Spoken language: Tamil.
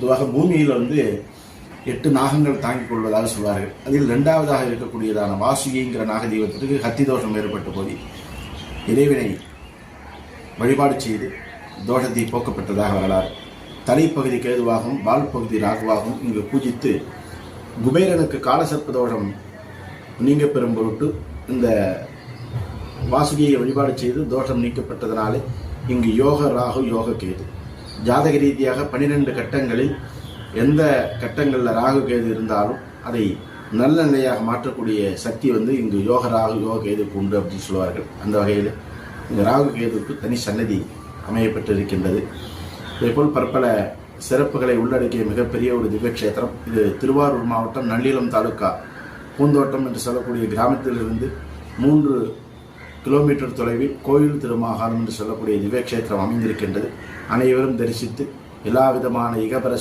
பொதுவாக பூமியில் வந்து எட்டு நாகங்கள் தாங்கிக் கொள்வதாக சொல்வார்கள். அதில் இரண்டாவதாக இருக்கக்கூடியதான வாசுகிங்கிற நாகதீபத்திற்கு ஹத்தி தோஷம் ஏற்பட்ட போது இறைவனை வழிபாடு செய்து தோஷத்தை போக்கப்பட்டதாக வரலாறு. தலைப்பகுதி கேதுவாகவும் வால் பகுதி ராகுவாகவும் இங்கு பூஜித்து குபேரனுக்கு காலசர்ப்ப தோஷம் நீங்க பெறும் பொருட்டு இந்த வாசுகியை வழிபாடு செய்து தோஷம் நீக்கப்பட்டதனாலே இங்கு யோக ராகு யோக கேது. ஜாதக ரீதியாக பன்னிரெண்டு கட்டங்களில் எந்த கட்டங்களில் ராகு கேது இருந்தாலும் அதை நல்ல நிலையாக மாற்றக்கூடிய சக்தி வந்து இங்கு யோக ராகு யோக கேதுக்கு உண்டு அப்படின்னு சொல்லுவார்கள். அந்த வகையில் இந்த ராகு கேதுக்கு தனி சன்னதி அமையப்பட்டிருக்கின்றது. இதேபோல் பற்பல சிறப்புகளை உள்ளடக்கிய மிகப்பெரிய ஒரு திவ்யக்ஷேத்திரம். இது திருவாரூர் மாவட்டம் நள்ளிலம் தாலுக்கா. பூந்தோட்டம் என்று சொல்லக்கூடிய கிராமத்திலிருந்து மூன்று கிலோமீட்டர் தொலைவில் கோயில் திருமாகாணம் என்று சொல்லக்கூடிய திவ்யக்ஷேத்திரம் அமைந்திருக்கின்றது. அனைவரும் தரிசித்து எல்லா விதமான இகபர